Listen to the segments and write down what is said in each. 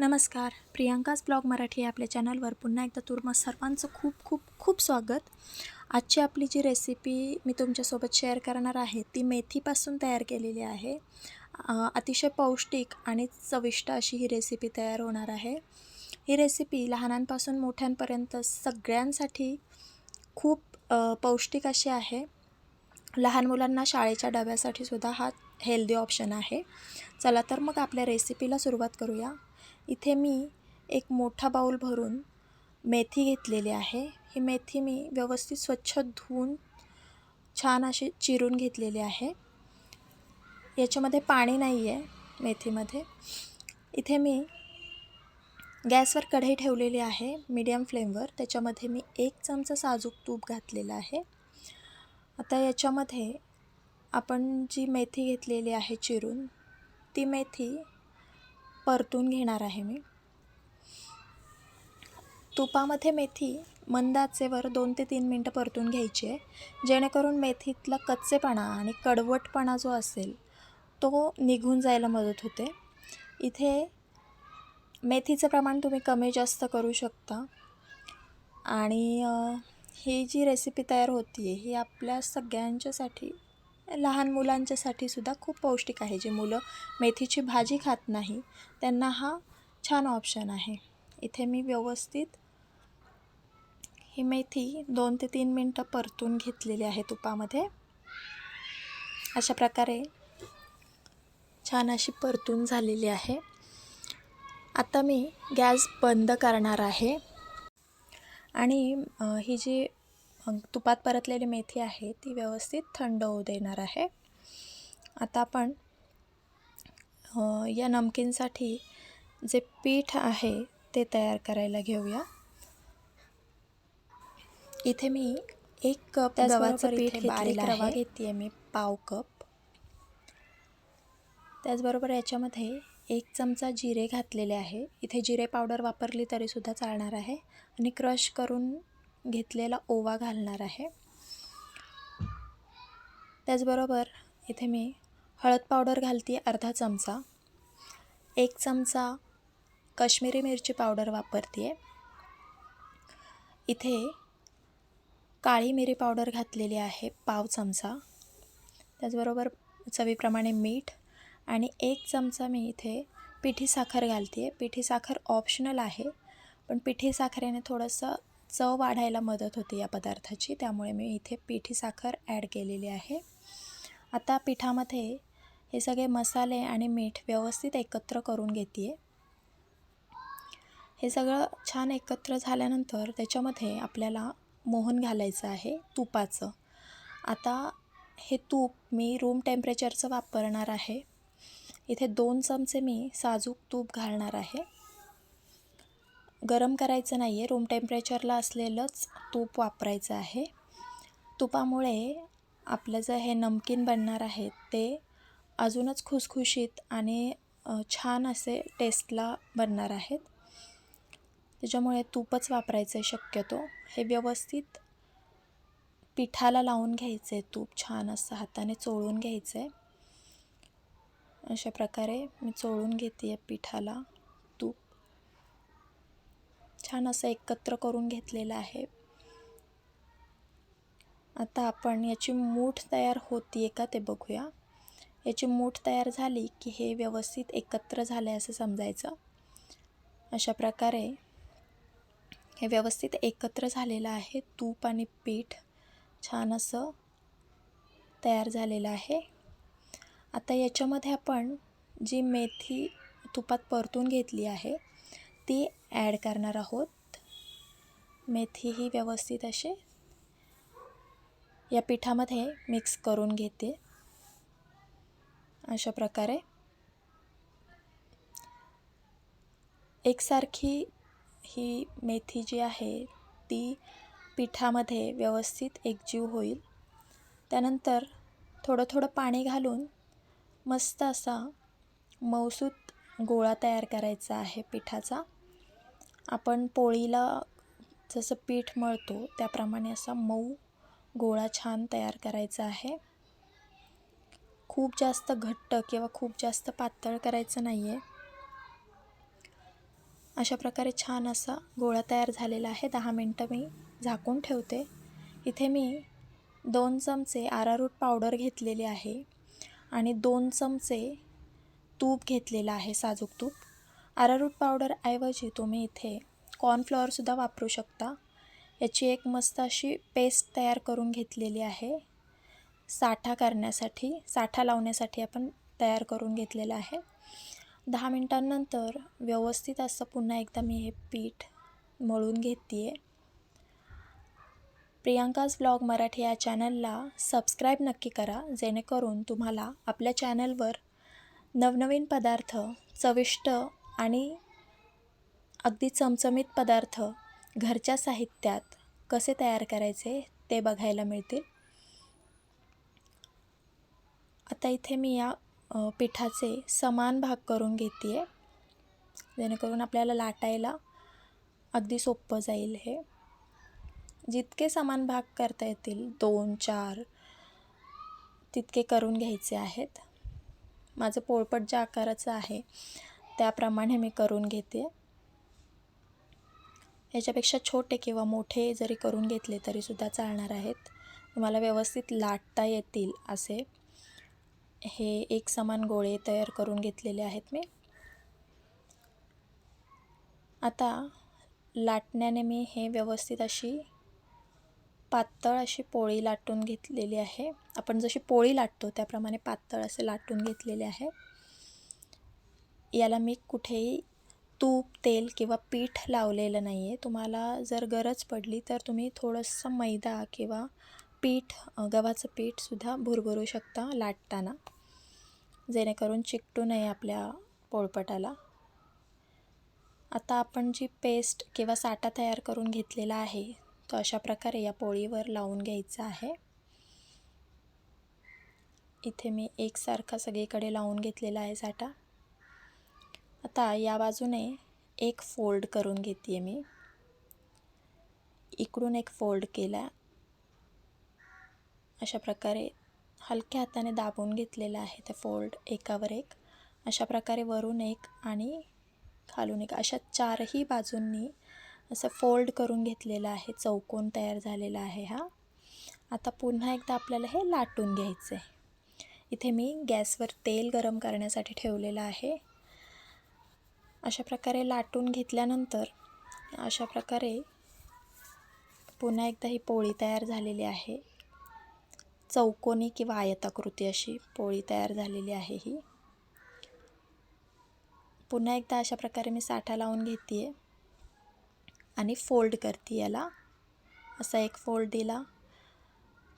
नमस्कार. प्रियांकाज ब्लॉग मराठी आपल्या चॅनलवर. पुन्हा एकदा तुर्मा सर्वांचं खूप खूप खूप स्वागत. आजची आपली जी रेसिपी मी तुमच्यासोबत शेअर करणार आहे ती मेथीपासून तयार केलेली आहे. अतिशय पौष्टिक आणि चविष्ट अशी ही रेसिपी तयार होणार आहे. ही रेसिपी लहानांपासून मोठ्यांपर्यंत सगळ्यांसाठी खूप पौष्टिक अशी आहे. लहान मुलांना शाळेच्या डब्यासाठी सुद्धा हा हेल्दी ऑप्शन आहे. चला तर मग आपल्या रेसिपीला सुरुवात करूया. इथे मी एक मोठा बाऊल भरून मेथी घेतलेली आहे. ही मेथी मी व्यवस्थित स्वच्छ धुवून छान अशी चिरून घेतलेली आहे. याच्यामध्ये पाणी नाही आहे मेथीमध्ये. इथे मी गॅसवर कढई ठेवलेली आहे मीडियम फ्लेमवर. त्याच्यामध्ये मी एक चमचा साजूक तूप घातलेलं आहे. आता याच्यामध्ये आपण जी मेथी घेतलेली आहे चिरून ती मेथी परतून घेणार आहे मी. तुपामध्ये मेथी मंद आचेवर दोन ते तीन मिनटं परतून घ्यायची आहे. जेणेकरून मेथीतला कच्चेपणा आणि कडवटपणा जो असेल तो निघून जायला मदत होते. इथे मेथीचं प्रमाण तुम्ही कमी जास्त करू शकता. आणि ही जी रेसिपी तयार होती आहे ही आपल्या सगळ्यांच्यासाठी लहान मुलांच्यासाठी सुद्धा खूप पौष्टिक आहे. जे मुलं मेथीची भाजी खात नाही त्यांना हा छान ऑप्शन आहे. इथे मी व्यवस्थित ही मेथी दोन ते तीन मिनटं परतून घेतलेली आहे तुपामध्ये. अशा प्रकारे छान अशी परतून झालेली आहे. आता मी गॅस बंद करणार आहे. आणि ही जी तुपात परतलेली मेथी आहे ती व्यवस्थित थंड होऊ देणार आहे. आता आपण या नमकीनसाठी जे पीठ आहे ते तयार करायला घेऊया. इथे मी एक कप गव्हाचं पीठ बारीक रवा घेते मी पाव कप. त्याचबरोबर याच्यामध्ये एक चमचा जिरे घातलेले आहे. इथे जिरे पावडर वापरली तरीसुद्धा चालणार आहे. आणि क्रश करून घेतलेला ओवा घालणार आहे. त्याचबरोबर इथे मी हळद पावडर घालते अर्धा चमचा. एक चमचा काश्मीरी मिरची पावडर वापरते इथे काळी मिरी पावडर घातलेली आहे पाव चमचा. त्याचबरोबर चवीप्रमाणे मीठ आणि एक चमचा मी इथे पिठी साखर घालते आहे पिठी साखर ऑप्शनल आहे पण पिठी साखरेने थोडंसं चव वाढायला मदत होते या पदार्थाची. त्यामुळे मी इथे पिठी साखर ॲड केलेली आहे. आता पिठामध्ये हे सगळे मसाले आणि मीठ व्यवस्थित एकत्र करून घेते आहे हे सगळं छान एकत्र झाल्यानंतर त्याच्यामध्ये आपल्याला मोहन घालायचं आहे तुपाचं. आता हे तूप मी रूम टेम्परेचरचं वापरणार आहे. इथे दोन चमचे मी साजूक तूप घालणार आहे. गरम करायचं नाही आहे रूम टेम्परेचरला असलेलंच तूप वापरायचं आहे. तुपामुळे आपलं जे हे नमकीन बनणार आहे ते अजूनच खुसखुशीत आणि छान असे टेस्टला बनणार आहेत. त्याच्यामुळे तूपच वापरायचं आहे शक्यतो. हे व्यवस्थित पिठाला लावून घ्यायचं आहे तूप छान असं हाताने चोळून घ्यायचं आहे अशा प्रकारे मी चोळून घेते आहे पिठाला. छान असं एकत्र करून घेतलेलं आहे. आता आपण याची मूठ तयार होती का ते बघूया. याची मूठ तयार झाली की हे व्यवस्थित एकत्र झालं आहे असं समजायचं. अशा प्रकारे हे व्यवस्थित एकत्र झालेलं आहे. तूप आणि पीठ छान असं तयार झालेलं आहे. आता याच्यामध्ये आपण जी मेथी तुपात परतून घेतली आहे ती ॲड करणार आहोत. मेथी ही व्यवस्थित अशी या पिठामध्ये मिक्स करून घेते. अशा प्रकारे. एकसारखी ही मेथी जी आहे ती पिठामध्ये व्यवस्थित एकजीव होईल. त्यानंतर थोडं थोडं पाणी घालून मस्त असा मऊसूत गोळा तयार करायचा आहे पिठाचा. आपण पोळीला जसं पीठ मळतो त्याप्रमाणे असा मऊ गोळा छान तयार करायचा आहे. खूप जास्त घट्ट किंवा खूप जास्त पातळ करायचं नाही आहे अशा प्रकारे छान असा गोळा तयार झालेला आहे. दहा मिनटं मी झाकून ठेवते. इथे मी दोन चमचे आरारूट पावडर घेतलेली आहे आणि दोन चमचे तूप घेतलेलं आहे साजूक तूप. आरारूट पावडरऐवजी तुम्ही इथे कॉर्नफ्लॉवरसुद्धा वापरू शकता. याची एक मस्त अशी पेस्ट तयार करून घेतलेली आहे. साठा करण्यासाठी साठा लावण्यासाठी आपण तयार करून घेतलेलं आहे. दहा मिनटांनंतर व्यवस्थित असं पुन्हा एकदा मी हे पीठ मळून घेते आहे प्रियांकाज ब्लॉग मराठी या चॅनलला सबस्क्राईब नक्की करा जेणेकरून तुम्हाला आपल्या चॅनलवर नवनवीन पदार्थ चविष्ट आणि अगदी चमचमीत पदार्थ घरच्या साहित्यात कसे तयार करायचे ते बघायला मिळतील. आता इथे मी या पिठाचे समान भाग करून घेते आहे जेणेकरून आपल्याला लाटायला अगदी सोपं जाईल हे. जितके समान भाग करता येतील दोन चार तितके करून घ्यायचे आहेत. माझं पोळपट ज्या आकाराचं आहे त्याप्रमाणे मी करून घेते. याच्यापेक्षा छोटे किंवा मोठे जरी करून घेतले तरीसुद्धा चालणार आहेत. तुम्हाला व्यवस्थित लाटता येतील असे. हे एक समान गोळे तयार करून घेतलेले आहेत मी. आता लाटण्याने मी हे व्यवस्थित अशी पातळ अशी पोळी लाटून घेतलेली आहे. आपण जशी पोळी लाटतो त्याप्रमाणे पातळ असे लाटून घेतलेले आहे. याला मी कुठेही तूप तेल किंवा पीठ लावलेलं नाही आहे तुम्हाला जर गरज पडली तर तुम्ही थोडंसं मैदा किंवा पीठ गव्हाचं पीठसुद्धा भुरभुरू शकता लाटताना जेणेकरून चिकटू नये आपल्या पोळपटाला. आता आपण जी पेस्ट किंवा साठा तयार करून घेतलेला आहे तो अशा प्रकारे या पोळीवर लावून घ्यायचा आहे. इथे मी एकसारखा सगळीकडे लावून घेतलेला आहे साठा. आता या बाजूने एक फोल्ड करून घेते आहे मी. इकडून एक फोल्ड केला. अशा प्रकारे हलक्या हाताने दाबून घेतलेला आहे ते फोल्ड एकावर एक. अशा प्रकारे वरून एक आणि खालून एक. अशा चारही बाजूंनी असं फोल्ड करून घेतलेलं आहे चौकोन तयार झालेला आहे हा. आता पुन्हा एकदा आपल्याला हे लाटून घ्यायचं आहे इथे मी गॅसवर तेल गरम करण्यासाठी ठेवलेलं आहे. अशा प्रकारे लाटून घेतल्यानंतर अशा प्रकारे पुन्हा एकदा ही पोळी तयार झालेली आहे. चौकोनी किंवा आयताकृती अशी पोळी तयार झालेली आहे ही. पुन्हा एकदा अशा प्रकारे मी साठा लावून घेते आहे आणि फोल्ड करते याला. असा एक फोल्ड दिला.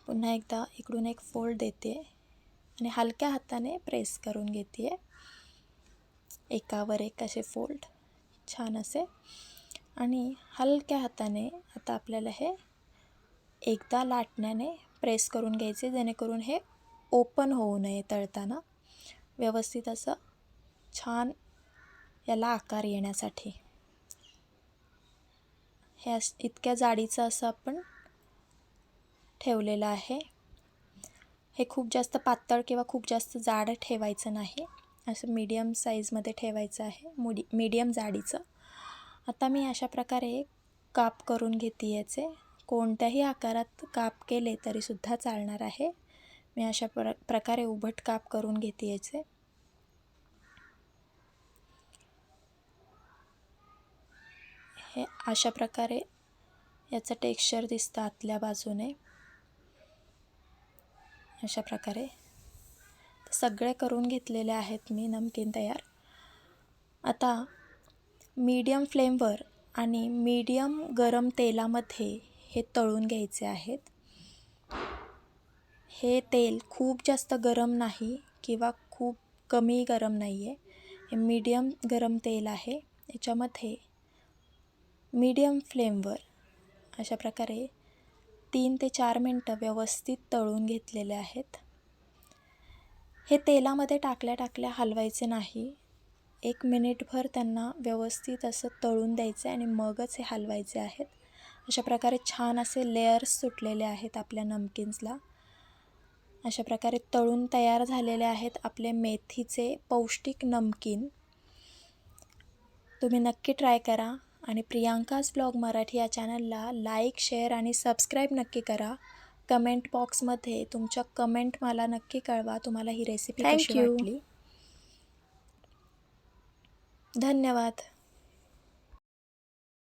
पुन्हा एकदा इकडून एक फोल्ड देते. आणि हलक्या हाताने प्रेस करून घेते. एकावर एक असे फोल्ड. छान असे. आणि हलक्या हाताने आता आपल्याला हे एकदा लाटण्याने प्रेस करून घ्यायचे जेणेकरून हे ओपन होऊ नये तळताना. व्यवस्थित असं छान याला आकार येण्यासाठी. हे अस इतक्या जाडीचं असं आपण ठेवलेलं आहे. हे खूप जास्त पातळ किंवा खूप जास्त जाड ठेवायचं नाही. असं मीडियम साईजमध्ये ठेवायचं आहे. मुडी मीडियम जाडीचं. आता मी अशा प्रकारे काप करून घेते याचे. कोणत्याही आकारात काप केले तरीसुद्धा चालणार आहे. मी अशा प्र प्रकारे उभट काप करून घेते याचे. हे अशा प्रकारे याचं टेक्स्चर दिसतं आतल्या बाजूने. अशा प्रकारे. सगळे करून घेतलेले आहेत मी नमकीन तयार. आता मीडियम फ्लेमवर आणि मीडियम गरम तेलामध्ये हे तळून घ्यायचे आहेत. हे तेल खूप जास्त गरम नाही किंवा खूप कमी गरम नाही आहे हे मीडियम गरम तेल आहे. याच्यामध्ये मीडियम फ्लेमवर अशा प्रकारे तीन ते चार मिनटं व्यवस्थित तळून घेतलेले आहेत. हे तेलामध्ये टाकल्या टाकल्या हलवायचे नाही. एक मिनिटभर त्यांना व्यवस्थित असं तळून द्यायचं आणि मगच हे हलवायचे आहेत. अशा प्रकारे छान असे लेयर्स सुटलेले आहेत आपल्या नमकिन्सला. अशा प्रकारे तळून तयार झालेले आहेत आपले मेथीचे पौष्टिक नमकीन. तुम्ही नक्की ट्राय करा. आणि प्रियांकाज ब्लॉग मराठी या चॅनलला लाईक शेअर आणि सबस्क्राईब नक्की करा. कमेंट बॉक्समध्ये तुमच्या कमेंट मला नक्की कळवा. तुम्हाला ही रेसिपी कशी. वाटली? धन्यवाद.